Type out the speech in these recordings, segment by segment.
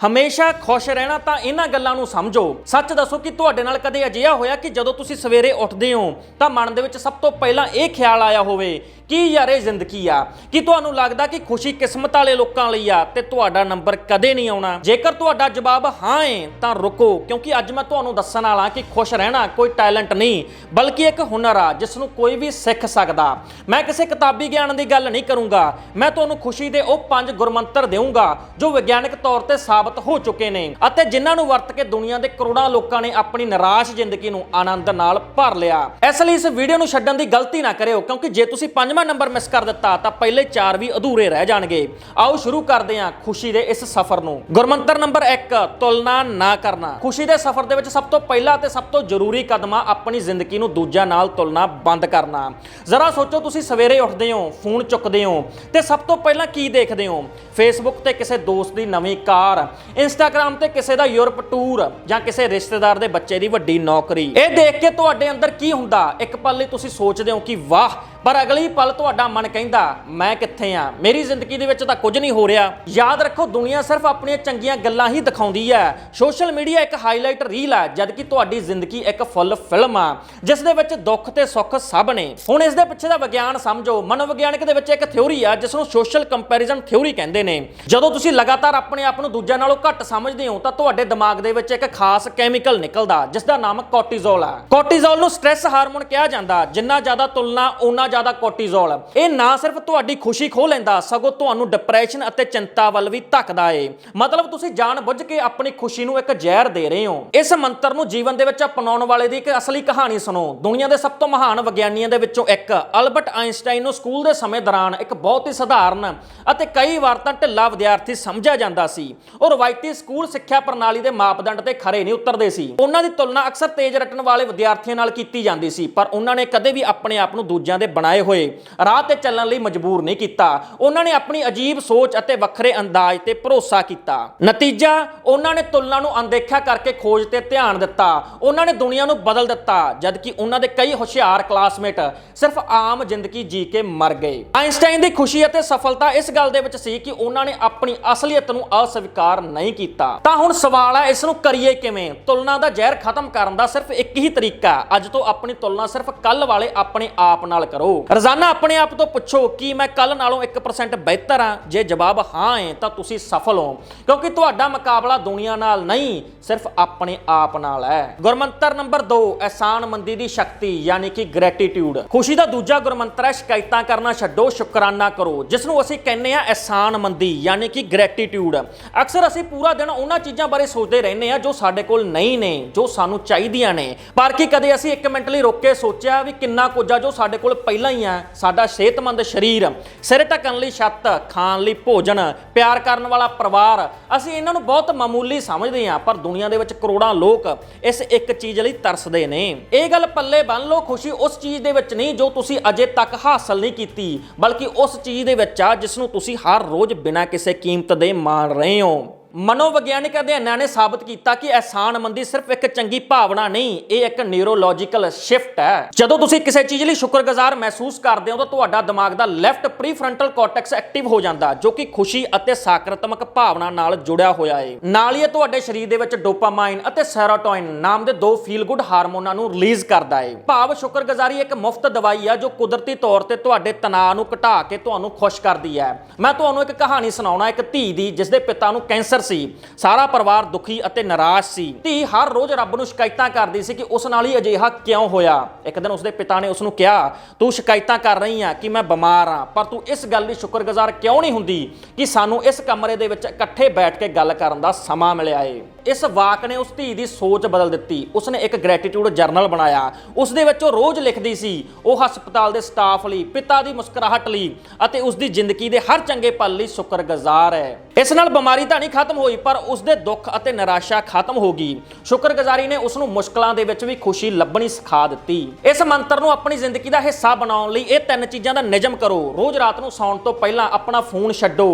ਹਮੇਸ਼ਾ ਖੁਸ਼ ਰਹਿਣਾ ਤਾਂ ਇਹਨਾਂ ਗੱਲਾਂ ਨੂੰ ਸਮਝੋ। ਸੱਚ ਦੱਸੋ ਕਿ ਤੁਹਾਡੇ ਨਾਲ ਕਦੇ ਅਜਿਹਾ ਹੋਇਆ ਕਿ ਜਦੋਂ ਤੁਸੀਂ ਸਵੇਰੇ ਉੱਠਦੇ ਹੋ, ਤਾਂ ਮਨ ਦੇ ਵਿੱਚ ਸਭ ਤੋਂ ਪਹਿਲਾਂ ਇਹ ਖਿਆਲ ਆਇਆ ਹੋਵੇ, ਕਿ ਯਾਰ ਇਹ ਜ਼ਿੰਦਗੀ ਆ? ਕਿ ਤੁਹਾਨੂੰ ਲੱਗਦਾ ਕਿ ਖੁਸ਼ੀ ਕਿਸਮਤ ਵਾਲੇ ਲੋਕਾਂ ਲਈ ਆ ਤੇ ਤੁਹਾਡਾ ਨੰਬਰ ਕਦੇ ਨਹੀਂ ਆਉਣਾ? ਜੇਕਰ ਤੁਹਾਡਾ ਜਵਾਬ ਹਾਂ ਹੈ ਤਾਂ ਰੁਕੋ, ਕਿਉਂਕਿ ਅੱਜ ਮੈਂ ਤੁਹਾਨੂੰ ਦੱਸਣ ਵਾਲਾ ਕਿ ਖੁਸ਼ ਰਹਿਣਾ ਕੋਈ ਟੈਲੈਂਟ ਨਹੀਂ, ਬਲਕਿ ਇੱਕ ਹੁਨਰ ਆ ਜਿਸ ਨੂੰ ਕੋਈ ਵੀ ਸਿੱਖ ਸਕਦਾ। ਮੈਂ ਕਿਸੇ ਕਿਤਾਬੀ ਗਿਆਨ ਦੀ ਗੱਲ ਨਹੀਂ ਕਰੂੰਗਾ। ਮੈਂ ਤੁਹਾਨੂੰ ਖੁਸ਼ੀ ਦੇ ਉਹ ਪੰਜ ਗੁਰਮੰਤਰ ਦੇਵਾਂਗਾ ਜੋ ਵਿਗਿਆਨਕ ਤੌਰ ਤੇ ਸਾਬਤ ਹੋ ਚੁੱਕੇ ਨੇ ਅਤੇ ਜਿਨ੍ਹਾਂ ਨੂੰ ਵਰਤ ਕੇ ਦੁਨੀਆ ਦੇ ਕਰੋੜਾਂ ਲੋਕਾਂ ਨੇ ਆਪਣੀ ਨਿਰਾਸ਼ ਜ਼ਿੰਦਗੀ ਨੂੰ ਆਨੰਦ ਨਾਲ ਭਰ ਲਿਆ। ਇਸ ਲਈ ਇਸ ਵੀਡੀਓ ਨੂੰ ਛੱਡਣ ਦੀ ਗਲਤੀ ਨਾ ਕਰਿਓ, ਕਿਉਂਕਿ ਜੇ ਤੁਸੀਂ ਪੰਜਵਾਂ ਨੰਬਰ ਮਿਸ ਕਰ ਦਿੱਤਾ, ਤਾਂ ਪਹਿਲੇ ਚਾਰ ਵੀ ਅਧੂਰੇ ਰਹਿ ਜਾਣਗੇ। ਆਓ ਸ਼ੁਰੂ ਕਰਦੇ ਹਾਂ ਖੁਸ਼ੀ ਦੇ ਇਸ ਸਫ਼ਰ ਨੂੰ। ਗੁਰਮੰਤਰ ਨੰਬਰ 1 ਤੁਲਨਾ ਨਾ ਕਰਨਾ। ਖੁਸ਼ੀ ਦੇ ਸਫ਼ਰ ਦੇ ਵਿੱਚ ਸਭ ਤੋਂ ਪਹਿਲਾ ਤੇ ਸਭ ਤੋਂ ਜ਼ਰੂਰੀ ਕਦਮ ਆ ਆਪਣੀ ਜ਼ਿੰਦਗੀ ਨੂੰ ਦੂਜਿਆਂ ਨਾਲ ਤੁਲਨਾ ਬੰਦ ਕਰਨਾ। ਜ਼ਰਾ ਸੋਚੋ ਤੁਸੀਂ ਸਵੇਰੇ ਉੱਠਦੇ ਹੋ, ਫੋਨ ਚੁੱਕਦੇ ਹੋ, ਤੇ ਸਭ ਤੋਂ ਪਹਿਲਾਂ ਕੀ ਦੇਖਦੇ ਹੋ? ਫੇਸਬੁੱਕ ਤੇ ਕਿਸੇ ਦੋਸਤ ਦੀ ਨਵੀਂ ਕਾਰ ਇੰਸਟਾਗ੍ਰam ਤੇ ਕਿਸੇ ਦਾ ਯੂਰਪ ਟੂਰ ਜਾਂ ਕਿਸੇ ਰਿਸ਼ਤੇਦਾਰ ਦੇ ਬੱਚੇ ਦੀ ਵੱਡੀ ਨੌਕਰੀ। ਇਹ ਦੇਖ ਕੇ ਤੁਹਾਡੇ ਅੰਦਰ ਕੀ ਹੁੰਦਾ? ਇੱਕ ਪਲ ਲਈ ਤੁਸੀਂ ਸੋਚਦੇ ਹੋ ਕਿ ਵਾਹ ਪਰ ਅਗਲੀ ਪਲ ਤੁਹਾਡਾ ਮਨ ਕਹਿੰਦਾ, ਮੈਂ ਕਿੱਥੇ ਆ? ਮੇਰੀ ਜ਼ਿੰਦਗੀ ਦੇ ਵਿੱਚ ਤਾਂ ਕੁਝ ਨਹੀਂ ਹੋ ਰਿਹਾ। ਯਾਦ ਰੱਖੋ, ਦੁਨੀਆ ਸਿਰਫ ਆਪਣੀਆਂ ਚੰਗੀਆਂ ਗੱਲਾਂ ਹੀ ਦਿਖਾਉਂਦੀ ਹੈ। ਸੋਸ਼ਲ ਮੀਡੀਆ ਇੱਕ ਹਾਈਲਾਈਟ ਰੀਲ ਹੈ, ਜਦਕਿ ਤੁਹਾਡੀ ਜ਼ਿੰਦਗੀ ਇੱਕ ਫੁੱਲ ਫਿਲਮ ਆ, ਜਿਸ ਦੇ ਵਿੱਚ ਦੁੱਖ ਤੇ ਸੁੱਖ ਸਭ ਨੇ। ਹੁਣ ਇਸ ਦੇ ਪਿੱਛੇ ਦਾ ਵਿਗਿਆਨ ਸਮਝੋ, ਮਨੋਵਿਗਿਆਨਕ ਦੇ ਵਿੱਚ ਇੱਕ ਥਿਉਰੀ ਆ ਜਿਸ ਨੂੰ ਸੋਸ਼ਲ ਕੰਪੈਰੀਜ਼ਨ ਥਿਉਰੀ ਕਹਿੰਦੇ ਨੇ। ਜਦੋਂ ਤੁਸੀਂ ਲਗਾਤਾਰ ਆਪਣੇ ਆਪ ਨੂੰ ਦੂਜਿਆਂ ਨਾਲੋਂ ਘੱਟ ਸਮਝਦੇ ਹੋ, ਤਾਂ ਤੁਹਾਡੇ ਦਿਮਾਗ ਦੇ ਵਿੱਚ ਇੱਕ ਖਾਸ ਕੈਮੀਕਲ ਨਿਕਲਦਾ ਜਿਸ ਦਾ ਨਾਮ ਕੋਰਟੀਜ਼ੋਲ ਆ। ਕੋਰਟੀਜ਼ੋਲ ਨੂੰ ਸਟ੍ਰੈਸ ਹਾਰਮੋਨ ਕਿਹਾ ਜਾਂਦਾ, ਜਿੰਨਾ ਜ਼ਿਆਦਾ ਤੁਲਨਾ, ਓਨਾ ਜ਼ਿਆਦਾ ਕੋਰਟੀਜ਼ੋਲ। ਇਹ ਨਾ ਸਿਰਫ ਤੁਹਾਡੀ ਖੁਸ਼ੀ ਖੋਹ ਲੈਂਦਾ, ਸਗੋਂ ਤੁਹਾਨੂੰ ਡਿਪਰੈਸ਼ਨ ਅਤੇ ਚਿੰਤਾ ਵੱਲ ਵੀ ਧੱਕਦਾ ਏ। ਮਤਲਬ ਤੁਸੀਂ ਜਾਣ ਕੇ ਆਪਣੀ ਖੁਸ਼ੀ ਨੂੰ ਇੱਕ ਜ਼ਹਿਰ ਦੇ ਰਹੇ ਹੋ। ਇਸ ਮੰਤਰ ਨੂੰ ਜੀਵਨ ਦੇ ਵਿੱਚ ਅਪਣਾਉਣ ਵਾਲੇ ਦੀ ਇੱਕ ਅਸਲੀ ਕਹਾਣੀ ਸੁਣੋ। ਦੁਨੀਆ ਦੇ ਸਭ ਤੋਂ ਮਹਾਨ ਵਿਗਿਆਨੀਆਂ ਦੇ ਵਿੱਚੋਂ ਇੱਕ, ਅਲਬਰਟ ਆਇਨਸਟਾਈਨ ਨੂੰ ਸਕੂਲ ਦੇ ਸਮੇਂ ਦੌਰਾਨ ਇੱਕ ਬਹੁਤ ਹੀ ਸਧਾਰਨ ਅਤੇ ਕਈ ਵਾਰ ਤਾਂ ਢਿੱਲਾ ਵਿਦਿਆਰਥੀ ਸਮਝਿਆ ਜਾਂਦਾ ਸੀ। ਉਹ ਰਵਾਇਤੀ ਸਕੂਲ ਸਿੱਖਿਆ ਪ੍ਰਣਾਲੀ ਦੇ ਮਾਪਦੰਡ ਤੇ ਖਰੇ ਨਹੀਂ ਉਤਰਦੇ ਸੀ। ਉਹਨਾਂ ਦੀ ਤੁਲਨਾ ਅਕਸਰ ਤੇਜ਼ ਰਟਣ ਵਾਲੇ ਵਿਦਿਆਰਥੀਆਂ ਨਾਲ ਕੀਤੀ ਜਾਂਦੀ ਸੀ, ਪਰ ਉਹਨਾਂ ਨੇ ਕਦੇ ਵੀ ਆਪਣੇ ਆਪ ਨੂੰ ਦੂਜਿਆਂ ਦੇ ਬਣਾਏ ਹੋਏ। ਰਾਹ ਤੇ ਚੱਲਣ ਲਈ ਮਜਬੂਰ ਨਹੀਂ ਕੀਤਾ। ਉਹਨਾਂ ਨੇ ਆਪਣੀ ਅਜੀਬ ਸੋਚ ਅਤੇ ਵੱਖਰੇ ਅੰਦਾਜ਼ ਤੇ ਭਰੋਸਾ ਕੀਤਾ। ਨਤੀਜਾ, ਉਹਨਾਂ ਨੇ ਤੁਲਨਾ ਨੂੰ ਅਣਦੇਖਿਆ ਕਰਕੇ ਖੋਜ ਤੇ ਧਿਆਨ ਦਿੱਤਾ। ਉਹਨਾਂ ਨੇ ਦੁਨੀਆ ਨੂੰ ਬਦਲ ਦਿੱਤਾ, ਜਦਕਿ ਉਹਨਾਂ ਦੇ ਕਈ ਹੁਸ਼ਿਆਰ ਕਲਾਸਮੇਟ ਸਿਰਫ ਆਮ ਜ਼ਿੰਦਗੀ ਜੀ ਕੇ ਮਰ ਗਏ। ਆਇਨਸਟਾਈਨ ਦੀ ਖੁਸ਼ੀ ਅਤੇ ਸਫਲਤਾ ਇਸ ਗੱਲ ਦੇ ਵਿੱਚ ਸੀ ਕਿ ਉਹਨਾਂ ਨੇ ਆਪਣੀ ਅਸਲੀਅਤ ਨੂੰ ਅਸਵੀਕਾਰ ਨਹੀਂ ਕੀਤਾ। ਤਾਂ ਹੁਣ ਸਵਾਲ ਹੈ ਇਸ ਨੂੰ ਕਰੀਏ ਕਿਵੇਂ? ਤੁਲਨਾ ਦਾ ਜ਼ਹਿਰ ਖਤਮ ਕਰਨ ਦਾ ਸਿਰਫ ਇੱਕ ਹੀ ਤਰੀਕਾ। ਅੱਜ ਤੋਂ ਆਪਣੀ ਤੁਲਨਾ ਸਿਰਫ ਕੱਲ ਵਾਲੇ ਆਪਣੇ ਆਪ ਨਾਲ ਕਰੋ। ਰੋਜ਼ਾਨਾ ਆਪਣੇ ਆਪ ਤੋਂ ਪੁੱਛੋ ਕਿ ਮੈਂ ਕੱਲ ਨਾਲੋਂ 1% ਬਿਹਤਰ ਹਾਂ। ਜੇ ਜਵਾਬ ਹਾਂ ਹੈ ਤਾਂ ਤੁਸੀਂ ਸਫਲ ਹੋ। ਕਿਉਂਕਿ ਤੁਹਾਡਾ ਮੁਕਾਬਲਾ ਦੁਨੀਆ ਨਾਲ ਨਹੀਂ, ਸਿਰਫ ਆਪਣੇ ਆਪ ਨਾਲ ਹੈ। ਗੁਰਮੰਤਰ ਨੰਬਰ 2 ਅਹਿਸਾਨਮੰਦੀ ਦੀ ਸ਼ਕਤੀ, ਯਾਨੀ ਕਿ ਗ੍ਰੈਟੀਟਿਊਡ ਖੁਸ਼ੀ ਦਾ ਦੂਜਾ ਗੁਰਮੰਤਰ ਹੈ, ਸ਼ਿਕਾਇਤਾਂ ਕਰਨਾ ਛੱਡੋ, ਸ਼ੁਕਰਾਨਾ ਕਰੋ। ਜਿਸ ਨੂੰ ਅਸੀਂ ਕਹਿੰਦੇ ਆ ਅਹਿਸਾਨਮੰਦੀ ਯਾਨੀ ਕਿ ਗ੍ਰੈਟੀਟਿਊਡ ਅਕਸਰ ਅਸੀਂ ਪੂਰਾ ਦਿਨ ਉਹਨਾਂ ਚੀਜ਼ਾਂ ਬਾਰੇ ਸੋਚਦੇ ਰਹਿੰਦੇ ਆ ਜੋ ਸਾਡੇ ਕੋਲ ਨਹੀਂ ਨੇ, ਜੋ ਸਾਨੂੰ ਚਾਹੀਦੀਆਂ ਨੇ। ਪਰ ਕਿ ਕਦੇ ਅਸੀਂ 1 ਮਿੰਟ ਲਈ ਰੁੱਕ ਕੇ ਸੋਚਿਆ ਵੀ ਕਿੰਨਾ ਕੁਝ ਆ ਜੋ ਸਾਡੇ ਕੋਲ ਪਹਿਲਾਂ ਹੀ ਆ, ਸਾਡਾ ਸਿਹਤਮੰਦ ਸਰੀਰ, ਸਿਰ ਢੱਕਣ ਲਈ ਛੱਤ, ਖਾਣ ਲਈ ਭੋਜਨ, ਪਿਆਰ ਕਰਨ ਵਾਲਾ ਪਰਿਵਾਰ, ਅਸੀਂ ਇਹਨਾਂ ਨੂੰ ਬਹੁਤ ਮਾਮੂਲੀ ਸਮਝਦੇ ਹਾਂ, ਪਰ ਦੁਨੀਆ ਦੇ ਵਿੱਚ ਕਰੋੜਾਂ ਲੋਕ ਇਸ ਇੱਕ ਚੀਜ਼ ਲਈ ਤਰਸਦੇ ਨੇ। ਇਹ ਗੱਲ ਪੱਲੇ ਬੰਨ ਲਓ, ਖੁਸ਼ੀ ਉਸ ਚੀਜ਼ ਦੇ ਵਿੱਚ ਨਹੀਂ ਜੋ ਤੁਸੀਂ ਅਜੇ ਤੱਕ ਹਾਸਲ ਨਹੀਂ ਕੀਤੀ, ਬਲਕਿ ਉਸ ਚੀਜ਼ ਦੇ ਵਿੱਚ ਆ, ਜਿਸ ਨੂੰ ਤੁਸੀਂ ਹਰ ਰੋਜ਼ ਬਿਨਾਂ ਕਿਸੇ ਕੀਮਤ ਦੇ ਮਾਣ ਰਹੇ ਹੋ। ਮਨੋਵਿਗਿਆਨਿਕ ਅਧਿਐਨਾਂ ਨੇ ਸਾਬਤ ਕੀਤਾ ਕਿ ਅਹਿਸਾਨਮੰਦੀ ਸਿਰਫ ਇੱਕ ਚੰਗੀ ਭਾਵਨਾ ਨਹੀਂ, ਇਹ ਇੱਕ ਨਿਊਰੋਲੋਜੀਕਲ ਸ਼ਿਫਟ ਹੈ। ਜਦੋਂ ਤੁਸੀਂ ਕਿਸੇ ਚੀਜ਼ ਲਈ ਸ਼ੁਕਰਗੁਜ਼ਾਰ ਮਹਿਸੂਸ ਕਰਦੇ ਹੋ, ਤਾਂ ਤੁਹਾਡਾ ਦਿਮਾਗ ਦਾ ਲੈਫਟ ਪ੍ਰੀਫਰੰਟਲ ਕਾਰਟੈਕਸ ਐਕਟਿਵ ਹੋ ਜਾਂਦਾ, ਜੋ ਕਿ ਖੁਸ਼ੀ ਅਤੇ ਸਕਾਰਾਤਮਕ ਭਾਵਨਾ ਨਾਲ ਜੁੜਿਆ ਹੋਇਆ ਹੈ ਨਾਲ ਹੀ ਇਹ ਤੁਹਾਡੇ ਸਰੀਰ ਦੇ ਵਿੱਚ ਡੋਪਾਮਾਈਨ ਅਤੇ ਸੈਰੋਟੋਨਿਨ ਨਾਮ ਦੇ ਦੋ ਫੀਲ ਗੁੱਡ ਹਾਰਮੋਨਾਂ ਨੂੰ ਰਿਲੀਜ਼ ਕਰਦਾ ਹੈ ਭਾਵ ਸ਼ੁਕਰਗੁਜ਼ਾਰੀ ਇੱਕ ਮੁਫਤ ਦਵਾਈ ਹੈ ਜੋ ਕੁਦਰਤੀ ਤੌਰ ਤੇ ਤੁਹਾਡੇ ਤਣਾਅ ਨੂੰ ਘਟਾ ਕੇ ਤੁਹਾਨੂੰ ਖੁਸ਼ ਕਰਦੀ ਹੈ। ਮੈਂ ਤੁਹਾਨੂੰ ਇੱਕ ਕਹਾਣੀ ਸੁਣਾਉਣਾ, ਇੱਕ ਧੀ ਦੀ ਜਿਸ ਦੇ ਪਿਤਾ ਨੂੰ ਕੈਂਸਰ ਸੀ। ਸਾਰਾ ਪਰਿਵਾਰ ਦੁਖੀ ਅਤੇ ਨਿਰਾਸ਼ ਸੀ। ਧੀ ਹਰ ਰੋਜ਼ ਰੱਬ ਨੂੰ ਸ਼ਿਕਾਇਤਾਂ ਕਰਦੀ ਸੀ ਕਿ ਉਸ ਨਾਲ ਹੀ ਅਜਿਹਾ ਕਿਉਂ ਹੋਇਆ। ਇੱਕ ਦਿਨ ਉਸਦੇ ਪਿਤਾ ਨੇ ਉਸ ਨੂੰ ਕਿਹਾ, ਤੂੰ ਸ਼ਿਕਾਇਤਾਂ ਕਰ ਰਹੀ ਆ ਕਿ ਮੈਂ ਬਿਮਾਰ ਆ, ਪਰ ਤੂੰ ਇਸ ਗੱਲ ਦੀ ਸ਼ੁਕਰਗੁਜ਼ਾਰ ਕਿਉਂ ਨਹੀਂ ਹੁੰਦੀ ਕਿ ਸਾਨੂੰ ਇਸ ਕਮਰੇ ਦੇ ਵਿੱਚ ਇਕੱਠੇ ਬੈਠ ਕੇ ਗੱਲ ਕਰਨ ਦਾ ਸਮਾਂ ਮਿਲਿਆ ਏ? ਇਸ ਵਾਕ ਨੇ ਉਸ ਧੀ ਦੀ ਸੋਚ ਬਦਲ ਦਿੱਤੀ। ਉਸਨੇ ਇੱਕ ਗ੍ਰੈਟੀਟਿਊਡ ਜਰਨਲ ਬਣਾਇਆ। ਉਸ ਦੇ ਵਿੱਚ ਉਹ ਰੋਜ਼ ਲਿਖਦੀ ਸੀ, ਉਹ ਹਸਪਤਾਲ ਦੇ ਸਟਾਫ ਲਈ, ਪਿਤਾ ਦੀ ਮੁਸਕਰਾਹਟ ਲਈ ਅਤੇ ਉਸ ਦੀ ਜ਼ਿੰਦਗੀ ਦੇ ਹਰ ਚੰਗੇ ਪਲ ਲਈ ਸ਼ੁਕਰਗੁਜ਼ਾਰ ਹੈ। ਇਸ ਨਾਲ ਬਿਮਾਰੀ ਤਾਂ ਨਹੀਂ ਖਤਮ ਹੋਈ, ਪਰ ਉਸ ਦੇ ਦੁੱਖ ਅਤੇ ਨਿਰਾਸ਼ਾ ਖਤਮ ਹੋ ਗਈ। ਸ਼ੁਕਰਗੁਜ਼ਾਰੀ ਨੇ ਉਸ ਨੂੰ ਮੁਸ਼ਕਲਾਂ ਦੇ ਵਿੱਚ ਵੀ ਖੁਸ਼ੀ ਲੱਭਣੀ ਸਿਖਾ ਦਿੱਤੀ। ਇਸ ਮੰਤਰ ਨੂੰ ਆਪਣੀ ਜ਼ਿੰਦਗੀ ਦਾ ਹਿੱਸਾ ਬਣਾਉਣ ਲਈ ਇਹ ਤਿੰਨ ਚੀਜ਼ਾਂ ਦਾ ਨਿਯਮ ਕਰੋ। ਰੋਜ਼ ਰਾਤ ਨੂੰ ਸੌਣ ਤੋਂ ਪਹਿਲਾਂ ਆਪਣਾ ਫੋਨ ਛੱਡੋ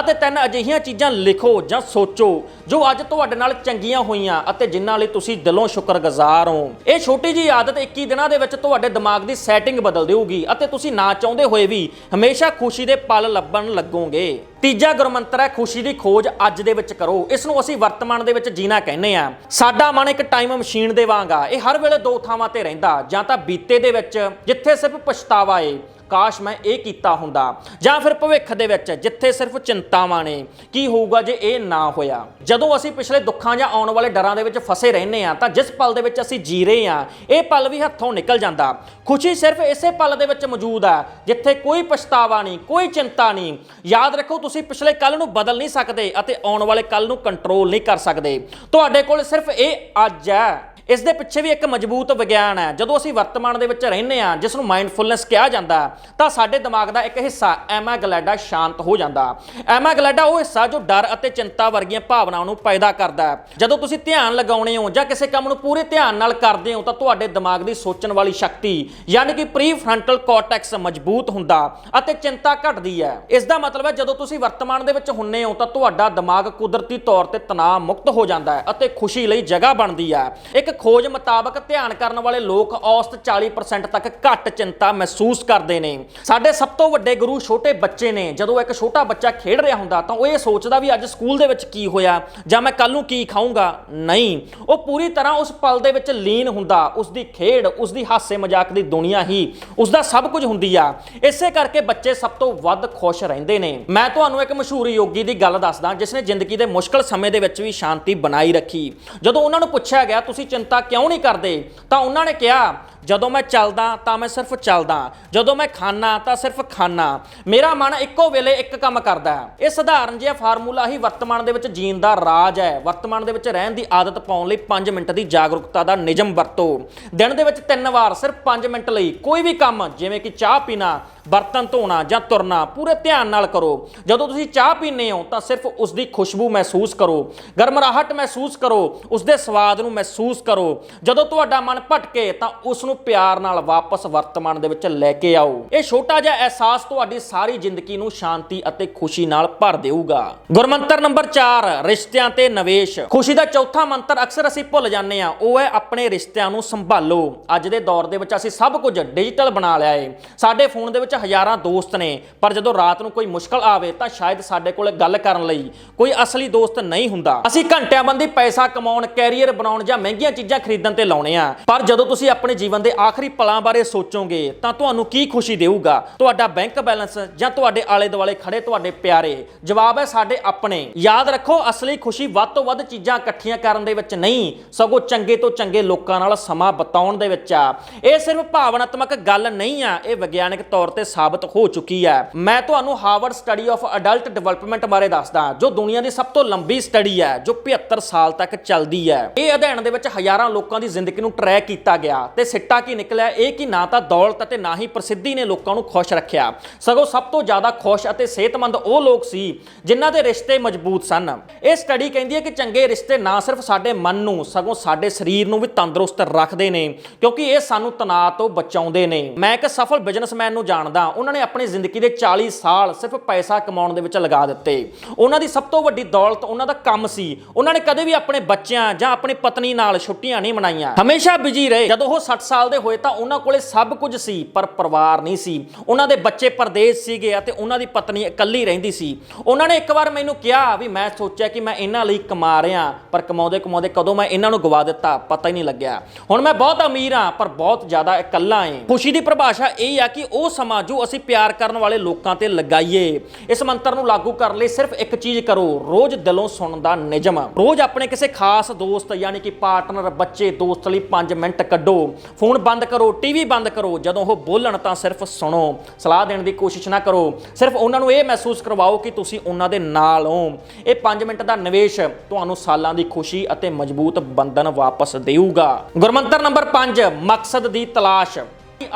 ਅਤੇ ਤਿੰਨ ਅਜਿਹੀਆਂ ਚੀਜ਼ਾਂ ਲਿਖੋ ਜਾਂ ਸੋਚੋ ਜੋ ਅੱਜ ਤੁਹਾਡੇ ਨਾਲ ਚੰਗੀਆਂ ਹੋਈਆਂ ਅਤੇ ਜਿਨ੍ਹਾਂ ਲਈ ਤੁਸੀਂ ਦਿਲੋਂ ਸ਼ੁਕਰਗੁਜ਼ਾਰ ਹੋ। ਇਹ ਛੋਟੀ ਜਿਹੀ ਆਦਤ 21 ਦਿਨਾਂ ਦੇ ਵਿੱਚ ਤੁਹਾਡੇ ਦਿਮਾਗ ਦੀ ਸੈਟਿੰਗ ਬਦਲ ਦੇਊਗੀ ਅਤੇ ਤੁਸੀਂ ਨਾ ਚਾਹੁੰਦੇ ਹੋਏ ਵੀ ਹਮੇਸ਼ਾ ਖੁਸ਼ੀ ਦੇ ਪਲ ਲੱਭਣ ਲੱਗੋਗੇ। ਤੀਜਾ ਗੁਰਮੰਤਰ ਹੈ, ਖੁਸ਼ੀ ਦੀ ਖੋਜ ਅੱਜ ਦੇ ਵਿੱਚ ਕਰੋ। ਇਸ ਨੂੰ ਅਸੀਂ ਵਰਤਮਾਨ ਦੇ ਵਿੱਚ ਜੀਣਾ ਕਹਿੰਦੇ ਆ ਸਾਡਾ ਮਨ ਇੱਕ ਟਾਈਮ ਮਸ਼ੀਨ ਦੇ ਵਾਂਗ ਆ। ਇਹ ਹਰ ਵੇਲੇ ਦੋ ਥਾਵਾਂ ਤੇ ਰਹਿੰਦਾ। ਜਾਂ ਤਾਂ ਬੀਤੇ ਦੇ ਵਿੱਚ, ਜਿੱਥੇ ਸਿਰਫ ਪਛਤਾਵਾ ਏ। ਕਾਸ਼ ਮੈਂ ਇਹ ਕੀਤਾ ਹੁੰਦਾ, ਜਾਂ ਫਿਰ ਭਵਿੱਖ ਦੇ ਵਿੱਚ, ਜਿੱਥੇ ਸਿਰਫ ਚਿੰਤਾਵਾਂ ਨੇ, ਕੀ ਹੋਊਗਾ ਜੇ ਇਹ ਨਾ ਹੋਇਆ? ਜਦੋਂ ਅਸੀਂ ਪਿਛਲੇ ਦੁੱਖਾਂ ਜਾਂ ਆਉਣ ਵਾਲੇ ਡਰਾਂ ਦੇ ਵਿੱਚ ਫਸੇ ਰਹਿੰਦੇ ਆ ਤਾਂ ਜਿਸ ਪਲ ਦੇ ਵਿੱਚ ਅਸੀਂ ਜੀ ਰਹੇ ਆ ਇਹ ਪਲ ਵੀ ਹੱਥੋਂ ਨਿਕਲ ਜਾਂਦਾ। ਖੁਸ਼ੀ ਸਿਰਫ ਇਸੇ ਪਲ ਦੇ ਵਿੱਚ ਮੌਜੂਦ ਆ ਜਿੱਥੇ ਕੋਈ ਪਛਤਾਵਾ ਨਹੀਂ, ਕੋਈ ਚਿੰਤਾ ਨਹੀਂ। ਯਾਦ ਰੱਖੋ, ਤੁਸੀਂ ਪਿਛਲੇ ਕੱਲ ਨੂੰ ਬਦਲ ਨਹੀਂ ਸਕਦੇ ਅਤੇ ਆਉਣ ਵਾਲੇ ਕੱਲ ਨੂੰ ਕੰਟਰੋਲ ਨਹੀਂ ਕਰ ਸਕਦੇ। ਤੁਹਾਡੇ ਕੋਲ ਸਿਰਫ ਇਹ ਅੱਜ ਹੈ। ਇਸ ਦੇ ਪਿੱਛੇ ਵੀ ਇੱਕ ਮਜ਼ਬੂਤ ਵਿਗਿਆਨ ਹੈ। ਜਦੋਂ ਅਸੀਂ ਵਰਤਮਾਨ ਦੇ ਵਿੱਚ ਰਹਿੰਦੇ ਆ ਜਿਸ ਨੂੰ ਮਾਈਂਡਫੁਲਨੈਸ ਕਿਹਾ ਜਾਂਦਾ, ਤਾਂ ਸਾਡੇ ਦਿਮਾਗ ਦਾ ਇੱਕ ਹਿੱਸਾ ਐਮਾਗਲੈਡਾ ਸ਼ਾਂਤ ਹੋ ਜਾਂਦਾ। ਐਮਾਗਲੈਡਾ ਉਹ ਹਿੱਸਾ ਜੋ ਡਰ ਅਤੇ ਚਿੰਤਾ ਵਰਗੀਆਂ ਭਾਵਨਾਵਾਂ ਨੂੰ ਪੈਦਾ ਕਰਦਾ ਹੈ। ਜਦੋਂ ਤੁਸੀਂ ਧਿਆਨ ਲਗਾਉਣੇ ਹੋ ਜਾਂ ਕਿਸੇ ਕੰਮ ਨੂੰ ਪੂਰੇ ਧਿਆਨ ਨਾਲ ਕਰਦੇ ਹੋ, ਤਾਂ ਤੁਹਾਡੇ ਦਿਮਾਗ ਦੀ ਸੋਚਣ ਵਾਲੀ ਸ਼ਕਤੀ, ਯਾਨੀ ਕਿ ਪ੍ਰੀਫਰੰਟਲ ਕਾਰਟੈਕਸ ਮਜ਼ਬੂਤ ਹੁੰਦਾ ਅਤੇ ਚਿੰਤਾ ਘਟਦੀ ਹੈ। ਇਸ ਦਾ ਮਤਲਬ ਹੈ ਜਦੋਂ ਤੁਸੀਂ ਵਰਤਮਾਨ ਦੇ ਵਿੱਚ ਹੁੰਨੇ ਹੋ, ਤਾਂ ਤੁਹਾਡਾ ਦਿਮਾਗ ਕੁਦਰਤੀ ਤੌਰ ਤੇ ਤਣਾਅ ਮੁਕਤ ਹੋ ਜਾਂਦਾ ਹੈ ਅਤੇ ਖੁਸ਼ੀ ਲਈ ਜਗ੍ਹਾ ਬਣਦੀ ਹੈ। ਇੱਕ ਖੋਜ ਮੁਤਾਬਕ ਧਿਆਨ ਕਰਨ ਵਾਲੇ ਲੋਕ ਔਸਤ 40% ਤੱਕ ਘੱਟ ਚਿੰਤਾ ਮਹਿਸੂਸ ਕਰਦੇ ਨੇ। ਸਾਡੇ ਸਭ ਤੋਂ ਵੱਡੇ ਗੁਰੂ ਛੋਟੇ ਬੱਚੇ ਨੇ। ਜਦੋਂ ਇੱਕ ਛੋਟਾ ਬੱਚਾ ਖੇਡ ਰਿਹਾ ਹੁੰਦਾ ਤਾਂ ਉਹ ਇਹ ਸੋਚਦਾ ਵੀ ਅੱਜ ਸਕੂਲ ਦੇ ਵਿੱਚ ਕੀ ਹੋਇਆ ਜਾਂ ਮੈਂ ਕੱਲ ਨੂੰ ਕੀ ਖਾਊਂਗਾ। ਨਹੀਂ, ਉਹ ਪੂਰੀ ਤਰ੍ਹਾਂ ਉਸ ਪਲ ਦੇ ਵਿੱਚ ਲੀਨ ਹੁੰਦਾ। ਉਸ ਦੀ ਖੇਡ ਉਸ ਦੀ ਹਾਸੇ ਮਜ਼ਾਕ ਦੀ ਦੁਨੀਆ ਹੀ ਉਸ ਦਾ ਸਭ ਕੁਝ ਹੁੰਦੀ ਆ। ਇਸੇ ਕਰਕੇ ਬੱਚੇ ਸਭ ਤੋਂ ਵੱਧ ਖੁਸ਼ ਰਹਿੰਦੇ ਨੇ। ਮੈਂ ਤੁਹਾਨੂੰ ਇੱਕ ਮਸ਼ਹੂਰ ਯੋਗੀ ਦੀ ਗੱਲ ਦੱਸਦਾ, ਜਿਸ ਨੇ ਜ਼ਿੰਦਗੀ ਦੇ ਮੁਸ਼ਕਲ ਸਮੇਂ ਦੇ ਵਿੱਚ ਵੀ ਸ਼ਾਂਤੀ ਬਣਾਈ ਰੱਖੀ। ਜਦੋਂ ਉਹਨਾਂ ਨੂੰ ਪੁੱਛਿਆ ਗਿਆ, ਤੁਸੀਂ ਚਿੰਤਾ ਕਿਉਂ ਨਹੀਂ ਕਰਦੇ? ਤਾਂ ਉਹਨਾਂ ਨੇ ਕਿਹਾ ਜਦੋਂ ਮੈਂ ਚੱਲਦਾ ਤਾਂ ਮੈਂ ਸਿਰਫ ਚੱਲਦਾ। ਜਦੋਂ ਮੈਂ ਖਾਣਾ ਤਾਂ ਸਿਰਫ ਖਾਣਾ ਮੇਰਾ ਮਨ ਇੱਕੋ ਵੇਲੇ ਇੱਕ ਕੰਮ ਕਰਦਾ ਹੈ। ਇਹ ਸਧਾਰਨ ਜਿਹਾ ਫਾਰਮੂਲਾ ਹੀ ਵਰਤਮਾਨ ਦੇ ਵਿੱਚ ਜੀਣ ਦਾ ਰਾਜ ਹੈ। ਵਰਤਮਾਨ ਦੇ ਵਿੱਚ ਰਹਿਣ ਦੀ ਆਦਤ ਪਾਉਣ ਲਈ 5 ਮਿੰਟ ਦੀ ਜਾਗਰੂਕਤਾ ਦਾ ਨਿਯਮ ਵਰਤੋ। ਦਿਨ ਦੇ ਵਿੱਚ ਤਿੰਨ ਵਾਰ ਸਿਰਫ 5 ਮਿੰਟ ਲਈ ਕੋਈ ਵੀ ਕੰਮ, ਜਿਵੇਂ ਕਿ ਚਾਹ ਪੀਣਾ, ਬਰਤਨ ਧੋਣਾ ਜਾਂ ਤੁਰਨਾ, ਪੂਰੇ ਧਿਆਨ ਨਾਲ ਕਰੋ। ਜਦੋਂ ਤੁਸੀਂ ਚਾਹ ਪੀਂਦੇ ਹੋ ਤਾਂ ਸਿਰਫ ਉਸ ਦੀ ਖੁਸ਼ਬੂ ਮਹਿਸੂਸ ਕਰੋ। ਗਰਮਰਾਹਟ ਮਹਿਸੂਸ ਕਰੋ। ਉਸ ਦੇ ਸਵਾਦ ਨੂੰ ਮਹਿਸੂਸ ਕਰੋ। ਜਦੋਂ ਤੁਹਾਡਾ ਮਨ ਭਟਕੇ ਤਾਂ ਉਸ ਨੂੰ ਪਿਆਰ ਨਾਲ ਵਾਪਸ ਵਰਤਮਾਨ ਦੇ ਵਿੱਚ ਲੈ ਕੇ ਆਓ। ਇਹ ਛੋਟਾ ਜਿਹਾ ਅਹਿਸਾਸ ਤੁਹਾਡੀ ਸਾਰੀ ਜ਼ਿੰਦਗੀ ਨੂੰ ਸ਼ਾਂਤੀ ਅਤੇ ਖੁਸ਼ੀ ਨਾਲ ਭਰ ਦੇਊਗਾ। ਗੁਰਮੰਤਰ ਨੰਬਰ 4 ਰਿਸ਼ਤਿਆਂ ਤੇ ਨਿਵੇਸ਼। ਖੁਸ਼ੀ ਦਾ ਚੌਥਾ ਮੰਤਰ ਅਕਸਰ ਅਸੀਂ ਭੁੱਲ ਜਾਂਦੇ ਆ ਉਹ ਹੈ ਆਪਣੇ ਰਿਸ਼ਤਿਆਂ ਨੂੰ ਸੰਭਾਲੋ। ਅੱਜ ਦੇ ਦੌਰ ਦੇ ਵਿੱਚ ਅਸੀਂ ਸਭ ਕੁਝ ਡਿਜੀਟਲ ਬਣਾ ਲਿਆ ਏ। ਸਾਡੇ ਫੋਨ ਦੇ ਵਿੱਚ ਹਜ਼ਾਰਾਂ ਦੋਸਤ ਨੇ, ਪਰ ਜਦੋਂ ਰਾਤ ਨੂੰ ਕੋਈ ਮੁਸ਼ਕਲ ਆਵੇ ਤਾਂ ਸ਼ਾਇਦ ਸਾਡੇ ਕੋਲ ਗੱਲ ਕਰਨ ਲਈ ਕੋਈ ਅਸਲੀ ਦੋਸਤ ਨਹੀਂ ਹੁੰਦਾ। ਅਸੀਂ ਘੰਟਿਆਂ ਬੰਦੀ ਪੈਸਾ ਕਮਾਉਣ, ਕੈਰੀਅਰ ਬਣਾਉਣ ਜਾਂ ਮਹਿੰਗੀਆਂ ਚੀਜ਼ਾਂ ਖਰੀਦਣ ਤੇ ਲਾਉਣੇ ਆ। ਪਰ ਜਦੋਂ ਤੁਸੀਂ ਆਪਣੇ ਜੀਵਨ ਦੇ ਆਖਰੀ ਪਲਾਂ ਬਾਰੇ ਸੋਚੋਗੇ ਤਾਂ ਤੁਹਾਨੂੰ ਕੀ ਖੁਸ਼ੀ ਦੇਊਗਾ? ਤੁਹਾਡਾ ਬੈਂਕ ਬੈਲੈਂਸ ਜਾਂ ਤੁਹਾਡੇ ਆਲੇ ਦੁਆਲੇ ਖੜੇ ਤੁਹਾਡੇ ਪਿਆਰੇ? ਜਵਾਬ ਹੈ ਸਾਡੇ ਆਪਣੇ। ਯਾਦ ਰੱਖੋ, ਅਸਲੀ ਖੁਸ਼ੀ ਵੱਧ ਤੋਂ ਵੱਧ ਚੀਜ਼ਾਂ ਇਕੱਠੀਆਂ ਕਰਨ ਦੇ ਵਿੱਚ ਨਹੀਂ, ਸਗੋਂ ਚੰਗੇ ਤੋਂ ਚੰਗੇ ਲੋਕਾਂ ਨਾਲ ਸਮਾਂ ਬਿਤਾਉਣ ਦੇ ਵਿੱਚ ਆ। ਇਹ ਸਿਰਫ ਭਾਵਨਾਤਮਕ ਗੱਲ ਨਹੀਂ ਆ, ਇਹ ਵਿਗਿਆਨਕ ਤੌਰ ਤੇ ਸਾਬਤ ਹੋ ਚੁੱਕੀ ਹੈ ਮੈਂ ਤੁਹਾਨੂੰ Harvard study of adult development ਬਾਰੇ ਦੱਸਦਾ, ਜੋ ਦੁਨੀਆ ਦੀ ਸਭ ਤੋਂ ਲੰਬੀ ਸਟੱਡੀ ਹੈ ਜੋ 75 ਸਾਲ ਤੱਕ ਚੱਲਦੀ ਹੈ ਇਹ ਅਧਿਐਨ ਦੇ ਵਿੱਚ ਹਜ਼ਾਰਾਂ ਲੋਕਾਂ ਦੀ ਜ਼ਿੰਦਗੀ ਨੂੰ ਟਰੈਕ ਕੀਤਾ ਗਿਆ ਤੇ ਸਿੱਟਾ ਕੀ ਨਿਕਲਿਆ? ਇਹ ਕਿ ਨਾ ਤਾਂ ਦੌਲਤ ਅਤੇ ਨਾ ਹੀ ਪ੍ਰਸਿੱਧੀ ਨੇ ਲੋਕਾਂ ਨੂੰ ਖੁਸ਼ ਰੱਖਿਆ। ਸਗੋਂ ਸਭ ਤੋਂ ਜ਼ਿਆਦਾ ਖੁਸ਼ ਅਤੇ ਸਿਹਤਮੰਦ ਉਹ ਲੋਕ ਸੀ ਜਿਨ੍ਹਾਂ ਦੇ ਰਿਸ਼ਤੇ ਮਜ਼ਬੂਤ ਸਨ। ਇਹ ਸਟੱਡੀ ਕਹਿੰਦੀ ਹੈ ਕਿ ਚੰਗੇ ਰਿਸ਼ਤੇ ਨਾ ਸਿਰਫ ਸਾਡੇ ਮਨ ਨੂੰ, ਸਗੋਂ ਸਾਡੇ ਸਰੀਰ ਨੂੰ ਵੀ ਤੰਦਰੁਸਤ ਰੱਖਦੇ ਨੇ, ਕਿਉਂਕਿ ਇਹ ਸਾਨੂੰ ਤਣਾਅ ਤੋਂ ਬਚਾਉਂਦੇ ਨੇ। ਮੈਂ ਇੱਕ ਸਫਲ ਬਿਜ਼ਨਸਮੈਨ ਨੂੰ ਜਾਣਦਾ, ਉਹਨਾਂ ਨੇ ਆਪਣੀ ਜ਼ਿੰਦਗੀ ਦੇ 40 ਸਾਲ ਸਿਰਫ ਪੈਸਾ ਕਮਾਉਣ ਦੇ ਵਿੱਚ ਲਗਾ ਦਿੱਤੇ। ਉਹਨਾਂ ਦੀ ਸਭ ਤੋਂ ਵੱਡੀ ਦੌਲਤ ਉਹਨਾਂ ਦਾ ਕੰਮ ਸੀ। ਉਹਨਾਂ ਨੇ ਕਦੇ ਵੀ ਆਪਣੇ ਬੱਚਿਆਂ ਜਾਂ ਆਪਣੀ ਪਤਨੀ ਨਾਲ ਛੁੱਟੀਆਂ ਨਹੀਂ ਮਨਾਈਆਂ। ਹਮੇਸ਼ਾ ਬਿਜ਼ੀ ਰਹੇ। ਜਦੋਂ ਉਹ 60 ਸਾਲ ਦੇ ਹੋਏ ਤਾਂ ਉਹਨਾਂ ਕੋਲੇ ਸਭ ਕੁਝ ਸੀ, ਪਰ ਪਰਿਵਾਰ ਨਹੀਂ ਸੀ। ਉਹਨਾਂ ਦੇ ਬੱਚੇ ਪਰਦੇਸ ਸੀਗੇ ਅਤੇ ਉਹਨਾਂ ਦੀ ਪਤਨੀ ਇਕੱਲੀ ਰਹਿੰਦੀ ਸੀ। ਉਹਨਾਂ ਨੇ ਇੱਕ ਵਾਰ ਮੈਨੂੰ ਕਿਹਾ ਵੀ ਮੈਂ ਸੋਚਿਆ ਕਿ ਮੈਂ ਇਹਨਾਂ ਲਈ ਕਮਾ ਰਿਹਾ, ਪਰ ਕਮਾਉਂਦੇ ਕਮਾਉਂਦੇ ਕਦੋਂ ਮੈਂ ਇਹਨਾਂ ਨੂੰ ਗਵਾ ਦਿੱਤਾ, ਪਤਾ ਹੀ ਨਹੀਂ ਲੱਗਿਆ। ਹੁਣ ਮੈਂ ਬਹੁਤ ਅਮੀਰ ਹਾਂ, ਪਰ ਬਹੁਤ ਜ਼ਿਆਦਾ ਇਕੱਲਾ ਹਾਂ। ਖੁਸ਼ੀ ਦੀ ਪਰਿਭਾਸ਼ਾ ਇਹ ਆ ਕਿ ਉਹ ਸਮਾਂ ਜੋ ਅਸੀਂ ਪਿਆਰ ਕਰਨ ਵਾਲੇ ਲੋਕਾਂ ਤੇ ਲਗਾਈਏ, ਇਸ ਮੰਤਰ ਨੂੰ ਲਾਗੂ ਕਰਨ ਲਈ ਸਿਰਫ ਇੱਕ ਚੀਜ਼ ਕਰੋ, ਰੋਜ਼ ਦਿਲੋਂ ਸੁਣਨ ਦਾ ਨਿਯਮ। ਰੋਜ਼ ਆਪਣੇ ਕਿਸੇ ਖਾਸ ਦੋਸਤ, ਯਾਨੀ ਕਿ ਪਾਰਟਨਰ, ਬੱਚੇ, ਦੋਸਤ ਲਈ 5 ਮਿੰਟ ਕੱਢੋ। ਫੋਨ ਬੰਦ ਕਰੋ ਟੀਵੀ ਬੰਦ ਕਰੋ, ਜਦੋਂ ਉਹ ਬੋਲਣ ਤਾਂ ਸਿਰਫ ਸੁਣੋ। ਸਲਾਹ ਦੇਣ ਦੀ ਕੋਸ਼ਿਸ਼ ਨਾ ਕਰੋ। ਸਿਰਫ ਉਹਨਾਂ ਨੂੰ ਇਹ ਮਹਿਸੂਸ ਕਰਵਾਓ ਕਿ ਤੁਸੀਂ ਉਹਨਾਂ ਦੇ ਨਾਲ ਹੋ। ਇਹ 5 ਮਿੰਟ ਦਾ ਨਿਵੇਸ਼ ਤੁਹਾਨੂੰ ਸਾਲਾਂ ਦੀ ਖੁਸ਼ੀ ਅਤੇ ਮਜ਼ਬੂਤ ਬੰਧਨ ਵਾਪਸ ਦੇਊਗਾ। ਗੁਰਮੰਤਰ ਨੰਬਰ 5 ਮਕਸਦ ਦੀ ਤਲਾਸ਼।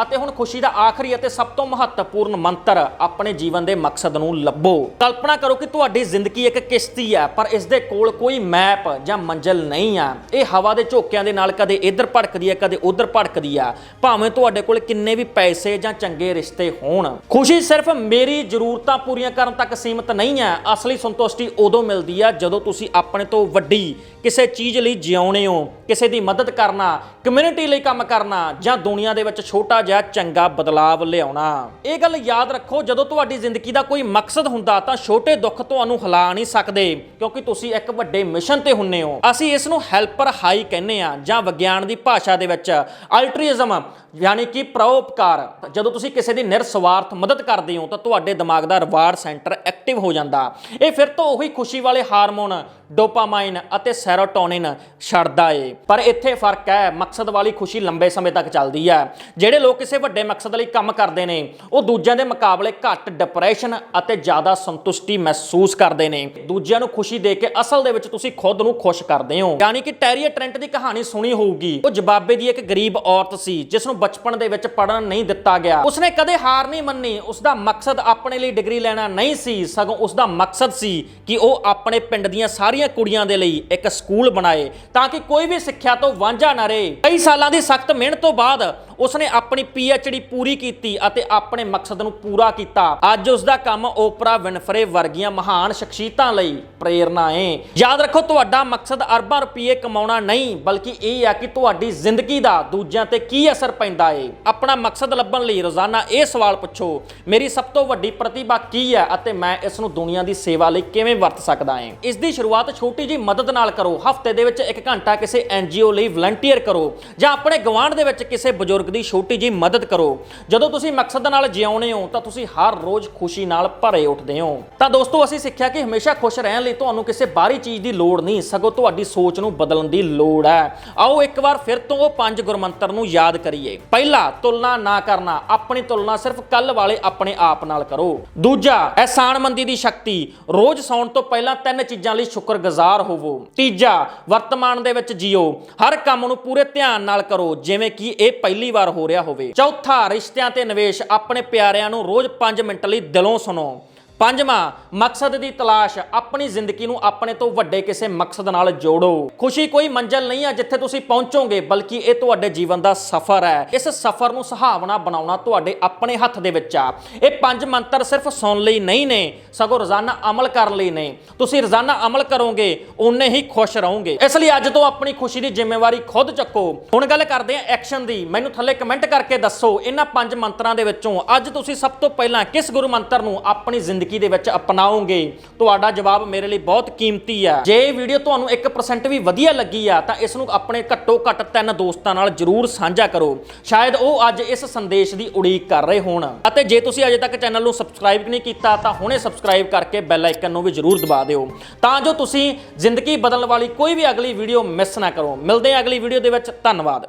ਅਤੇ ਹੁਣ ਖੁਸ਼ੀ ਦਾ ਆਖਰੀ ਅਤੇ ਸਭ ਤੋਂ ਮਹੱਤਵਪੂਰਨ ਮੰਤਰ ਆਪਣੇ ਜੀਵਨ ਦੇ ਮਕਸਦ ਨੂੰ ਲੱਭੋ। ਕਲਪਨਾ ਕਰੋ ਕਿ ਤੁਹਾਡੀ ਜ਼ਿੰਦਗੀ ਇੱਕ ਕਿਸ਼ਤੀ ਹੈ, ਪਰ ਇਸ ਦੇ ਕੋਲ ਕੋਈ ਮੈਪ ਜਾਂ ਮੰਜ਼ਿਲ ਨਹੀਂ ਆ। ਇਹ ਹਵਾ ਦੇ ਝੋਕਿਆਂ ਦੇ ਨਾਲ ਕਦੇ ਇੱਧਰ ਭੜਕਦੀ ਹੈ, ਕਦੇ ਉੱਧਰ ਭੜਕਦੀ ਆ। ਭਾਵੇਂ ਤੁਹਾਡੇ ਕੋਲ ਕਿੰਨੇ ਵੀ ਪੈਸੇ ਜਾਂ ਚੰਗੇ ਰਿਸ਼ਤੇ ਹੋਣ। ਖੁਸ਼ੀ ਸਿਰਫ ਮੇਰੀ ਜ਼ਰੂਰਤਾਂ ਪੂਰੀਆਂ ਕਰਨ ਤੱਕ ਸੀਮਿਤ ਨਹੀਂ ਹੈ। ਅਸਲੀ ਸੰਤੁਸ਼ਟੀ ਉਦੋਂ ਮਿਲਦੀ ਆ ਜਦੋਂ ਤੁਸੀਂ ਆਪਣੇ ਤੋਂ ਵੱਡੀ ਕਿਸੇ ਚੀਜ਼ ਲਈ ਜਿਉਣੇ ਹੋ, ਕਿਸੇ ਦੀ ਮਦਦ ਕਰਨਾ ਕਮਿਊਨਿਟੀ ਲਈ ਕੰਮ ਕਰਨਾ ਜਾਂ ਦੁਨੀਆ ਦੇ ਵਿੱਚ ਛੋਟਾ ਛੋਟਾ ਜਿਹਾ ਚੰਗਾ ਬਦਲਾਵ ਲਿਆਉਣਾ। ਇਹ ਗੱਲ ਯਾਦ ਰੱਖੋ, ਜਦੋਂ ਤੁਹਾਡੀ ਜ਼ਿੰਦਗੀ ਦਾ ਕੋਈ ਮਕਸਦ ਹੁੰਦਾ ਤਾਂ ਛੋਟੇ ਦੁੱਖ ਤੁਹਾਨੂੰ ਹਿਲਾ ਨਹੀਂ ਸਕਦੇ, ਕਿਉਂਕਿ ਤੁਸੀਂ ਇੱਕ ਵੱਡੇ ਮਿਸ਼ਨ ਤੇ ਹੁੰਨੇ ਹੋ। ਅਸੀਂ ਇਸ ਨੂੰ ਹੈਲਪਰ ਹਾਈ ਕਹਿੰਦੇ ਆ, ਜਾਂ ਵਿਗਿਆਨ ਦੀ ਭਾਸ਼ਾ ਦੇ ਵਿੱਚ ਅਲਟਰੀਜ਼ਮ, ਯਾਨੀ ਕਿ ਪਰਉਪਕਾਰ। ਜਦੋਂ ਤੁਸੀਂ ਕਿਸੇ ਦੀ ਨਿਰਸਵਾਰਥ ਮਦਦ ਕਰਦੇ ਹੋ, ਤਾਂ ਤੁਹਾਡੇ ਦਿਮਾਗ ਦਾ ਰਿਵਾਰਡ ਸੈਂਟਰ ਐਕਟਿਵ ਹੋ ਜਾਂਦਾ। ਇਹ ਫਿਰ ਤੋਂ ਉਹੀ ਖੁਸ਼ੀ ਵਾਲੇ ਹਾਰਮੋਨ ਡੋਪਾਮਾਈਨ ਅਤੇ ਸੈਰੋਟੋਨਿਨ ਛੱਡਦਾ ਏ। ਪਰ ਇੱਥੇ ਫ਼ਰਕ ਹੈ, ਮਕਸਦ ਵਾਲੀ ਖੁਸ਼ੀ ਲੰਬੇ ਸਮੇਂ ਤੱਕ ਚੱਲਦੀ ਹੈ। ਜਿਹੜੇ ਲੋਕ ਕਿਸੇ ਵੱਡੇ ਮਕਸਦ ਲਈ ਕੰਮ ਕਰਦੇ ਨੇ, ਉਹ ਦੂਜਿਆਂ ਦੇ ਮੁਕਾਬਲੇ ਘੱਟ ਡਿਪਰੈਸ਼ਨ ਅਤੇ ਜ਼ਿਆਦਾ ਸੰਤੁਸ਼ਟੀ ਮਹਿਸੂਸ ਕਰਦੇ ਨੇ। ਦੂਜਿਆਂ ਨੂੰ ਖੁਸ਼ੀ ਦੇ ਕੇ ਅਸਲ ਦੇ ਵਿੱਚ ਤੁਸੀਂ ਖੁਦ ਨੂੰ ਖੁਸ਼ ਕਰਦੇ ਹੋ। ਯਾਨੀ ਕਿ ਟੈਰੀਅਰ ਟ੍ਰੈਂਟ ਦੀ ਕਹਾਣੀ ਸੁਣੀ ਹੋਊਗੀ। ਉਹ ਜਵਾਬੇ ਦੀ ਇੱਕ ਗਰੀਬ ਔਰਤ ਸੀ, ਜਿਸ ਨੂੰ ਬਚਪਨ ਦੇ ਵਿੱਚ ਪੜਨ ਨਹੀਂ ਦਿੱਤਾ ਗਿਆ। ਉਸਨੇ ਕਦੇ ਹਾਰ ਨਹੀਂ ਮੰਨੀ। ਉਸਦਾ ਮਕਸਦ ਆਪਣੇ ਲਈ ਡਿਗਰੀ ਲੈਣਾ ਨਹੀਂ ਸੀ। ਸਗੋਂ ਉਸਦਾ ਮਕਸਦ ਸੀ ਕਿ ਉਹ ਆਪਣੇ ਪਿੰਡ ਦੀਆਂ ਸਾਰੀਆਂ ਕੁੜੀਆਂ ਦੇ ਲਈ ਇੱਕ ਸਕੂਲ ਬਣਾਏ ਤਾਂ ਕਿ ਕੋਈ ਵੀ ਸਿੱਖਿਆ ਤੋਂ ਵਾਂਝਾ ਨਾ ਰਹੇ। ਕਈ ਸਾਲਾਂ ਦੀ ਸਖਤ ਮਿਹਨਤ ਤੋਂ ਬਾਅਦ ਉਸਨੇ ਆਪਣੀ ਡੀ ਪੂਰੀ ਕੀਤੀ ਅਤੇ ਆਪਣੇ ਮਕਸਦ ਨੂੰ ਪੂਰਾ ਕੀਤਾ। ਅੱਜ ਉਸਦਾ ਕੰਮ ਓਪਰਾ ਵਿਨਫਰੇ ਵਰਗੀਆਂ ਮਹਾਨ ਸ਼ਖਸੀਅਤਾਂ ਲਈ ਪ੍ਰੇਰਨਾ ਹੈ ਯਾਦ ਰੱਖੋ, ਤੁਹਾਡਾ ਮਕਸਦ ਅਰਬਾਂ ਰੁਪਏ ਕਮਾਉਣਾ ਨਹੀਂ, ਬਲਕਿ ਇਹ ਹੈ ਕਿ ਤੁਹਾਡੀ ਜ਼ਿੰਦਗੀ ਦਾ ਦੂਜਿਆਂ ਤੇ ਕੀ ਅਸਰ ਪੈਂਦਾ ਹੈ ਆਪਣਾ ਮਕਸਦ ਲੱਭਣ ਲਈ ਰੋਜ਼ਾਨਾ ਇਹ ਸਵਾਲ ਪੁੱਛੋ, ਮੇਰੀ ਸਭ ਤੋਂ ਵੱਡੀ ਪ੍ਰਤਿਭਾ ਕੀ ਹੈ ਅਤੇ ਮੈਂ ਇਸ ਨੂੰ ਦੁਨੀਆ ਦੀ ਸੇਵਾ ਲਈ ਕਿਵੇਂ ਵਰਤ ਸਕਦਾ ਹਾਂ ਇਸ ਦੀ ਸ਼ੁਰੂਆਤ ਛੋਟੀ ਜੀ ਮਦਦ ਨਾਲ ਕਰੋ। ਹਫ਼ਤੇ ਦੇ ਵਿੱਚ ਇੱਕ ਘੰਟਾ ਕਿਸੇ ਐਨਜੀਓ ਲਈ ਵਲੰਟੀਅਰ ਕਰੋ ਜਾਂ ਆਪਣੇ ਗਵਾਂਢ ਦੇ ਵਿੱਚ ਕਿਸੇ ਬਜ਼ੁਰਗ ਦੀ ਛੋਟੀ ਜੀ ਮਦਦ ਕਰੋ। ਜਦੋਂ ਤੁਸੀਂ ਮਕਸਦ ਨਾਲ ਜਿਉਂਦੇ ਹੋ, ਤਾਂ ਤੁਸੀਂ ਹਰ ਰੋਜ਼ ਖੁਸ਼ੀ ਨਾਲ ਭਰੇ ਉੱਠਦੇ ਹੋ। ਤਾਂ ਦੋਸਤੋ, ਅਸੀਂ ਸਿੱਖਿਆ ਕਿ ਹਮੇਸ਼ਾ ਖੁਸ਼ ਰਹਿਣ ਲਈ ਤੁਹਾਨੂੰ ਕਿਸੇ ਬਾਹਰੀ ਚੀਜ਼ ਦੀ ਲੋੜ ਨਹੀਂ, ਸਗੋਂ ਤੁਹਾਡੀ ਸੋਚ ਨੂੰ ਬਦਲਣ ਦੀ ਲੋੜ ਹੈ। ਆਓ ਇੱਕ ਵਾਰ ਫਿਰ ਤੋਂ ਉਹ ਪੰਜ ਗੁਰਮੰਤਰ ਨੂੰ ਯਾਦ ਕਰੀਏ। ਪਹਿਲਾ, ਤੁਲਨਾ ਨਾ ਕਰਨਾ, ਆਪਣੀ ਤੁਲਨਾ ਸਿਰਫ ਕੱਲ ਵਾਲੇ ਆਪਣੇ ਆਪ ਨਾਲ ਕਰੋ। ਦੂਜਾ ਅਹਿਸਾਨਮੰਦੀ ਦੀ ਸ਼ਕਤੀ, ਰੋਜ਼ ਸੌਣ ਤੋਂ ਪਹਿਲਾਂ ਤਿੰਨ ਚੀਜ਼ਾਂ ਲਈ ਸ਼ੁਕਰਗੁਜ਼ਾਰ ਹੋਵੋ। ਤੀਜਾ, ਵਰਤਮਾਨ ਦੇ ਵਿੱਚ ਜੀਓ, ਹਰ ਕੰਮ ਨੂੰ ਪੂਰੇ ਧਿਆਨ ਨਾਲ ਕਰੋ, ਜਿਵੇਂ ਕਿ ਇਹ ਪਹਿਲੀ ਵਾਰ ਹੋ ਰਿਹਾ ਹੋਵੇ। ਚੌਥਾ, ਰਿਸ਼ਤਿਆਂ ਤੇ ਨਿਵੇਸ਼। ਆਪਣੇ ਪਿਆਰਿਆਂ ਨੂੰ ਰੋਜ਼ 5 ਮਿੰਟ ਲਈ ਦਿਲੋਂ ਸੁਣੋ। ਪੰਜਵਾਂ, ਮਕਸਦ ਦੀ ਤਲਾਸ਼। ਆਪਣੀ ਜ਼ਿੰਦਗੀ ਨੂੰ ਆਪਣੇ ਤੋਂ ਵੱਡੇ ਕਿਸੇ ਮਕਸਦ ਨਾਲ ਜੋੜੋ। ਖੁਸ਼ੀ ਕੋਈ ਮੰਜ਼ਲ ਨਹੀਂ ਹੈ ਜਿੱਥੇ ਤੁਸੀਂ ਪਹੁੰਚੋਗੇ, ਬਲਕਿ ਇਹ ਤੁਹਾਡੇ ਜੀਵਨ ਦਾ ਸਫ਼ਰ ਹੈ। ਇਸ ਸਫ਼ਰ ਨੂੰ ਸੁਹਾਵਣਾ ਬਣਾਉਣਾ ਤੁਹਾਡੇ ਆਪਣੇ ਹੱਥ ਦੇ ਵਿੱਚ ਆ। ਇਹ ਪੰਜ ਮੰਤਰ ਸਿਰਫ ਸੁਣ ਲਈ ਨਹੀਂ ਨੇ, ਸਗੋਂ ਰੋਜ਼ਾਨਾ ਅਮਲ ਕਰਨ ਲਈ ਨੇ। ਤੁਸੀਂ ਰੋਜ਼ਾਨਾ ਅਮਲ ਕਰੋਗੇ, ਓਨੇ ਹੀ ਖੁਸ਼ ਰਹੋਗੇ। ਇਸ ਲਈ ਅੱਜ ਤੋਂ ਆਪਣੀ ਖੁਸ਼ੀ ਦੀ ਜ਼ਿੰਮੇਵਾਰੀ ਖੁਦ ਚੱਕੋ। ਹੁਣ ਗੱਲ ਕਰਦੇ ਹਾਂ ਐਕਸ਼ਨ ਦੀ। ਮੈਨੂੰ ਥੱਲੇ ਕਮੈਂਟ ਕਰਕੇ ਦੱਸੋ ਇਹਨਾਂ ਪੰਜ ਮੰਤਰਾਂ ਦੇ ਵਿੱਚੋਂ ਅੱਜ ਤੁਸੀਂ ਸਭ ਤੋਂ ਪਹਿਲਾਂ ਕਿਸ ਗੁਰੂ ਮੰਤਰ ਨੂੰ ਆਪਣੀ ਜ਼ਿੰਦਗੀ ਜ਼ਿੰਦਗੀ ਦੇ ਵਿੱਚ ਅਪਣਾਓਗੇ ਤੁਹਾਡਾ ਜਵਾਬ ਮੇਰੇ ਲਈ ਬਹੁਤ ਕੀਮਤੀ ਆ। ਜੇ ਇਹ ਵੀਡੀਓ ਤੁਹਾਨੂੰ 1% ਵੀ ਵਧੀਆ ਲੱਗੀ ਆ, ਤਾਂ ਇਸ ਨੂੰ ਆਪਣੇ ਘੱਟੋ ਘੱਟ ਤਿੰਨ ਦੋਸਤਾਂ ਨਾਲ ਜਰੂਰ ਸਾਂਝਾ ਕਰੋ। ਸ਼ਾਇਦ ਉਹ ਅੱਜ ਇਸ ਸੰਦੇਸ਼ ਦੀ ਉਡੀਕ ਕਰ ਰਹੇ ਹੋਣ। ਅਤੇ ਜੇ ਤੁਸੀਂ ਅਜੇ ਤੱਕ ਚੈਨਲ ਨੂੰ ਸਬਸਕ੍ਰਾਈਬ ਨਹੀਂ ਕੀਤਾ, ਤਾਂ ਹੁਣੇ ਸਬਸਕ੍ਰਾਈਬ ਕਰਕੇ ਬੈਲ ਆਈਕਨ ਨੂੰ ਵੀ ਜਰੂਰ ਦਬਾ ਦਿਓ। ਤਾਂ ਜੋ ਤੁਸੀਂ ਜ਼ਿੰਦਗੀ ਬਦਲਣ ਵਾਲੀ ਕੋਈ ਵੀ ਅਗਲੀ ਵੀਡੀਓ ਮਿਸ ਨਾ ਕਰੋ। ਮਿਲਦੇ ਹਾਂ ਅਗਲੀ ਵੀਡੀਓ ਦੇ ਵਿੱਚ। ਧੰਨਵਾਦ।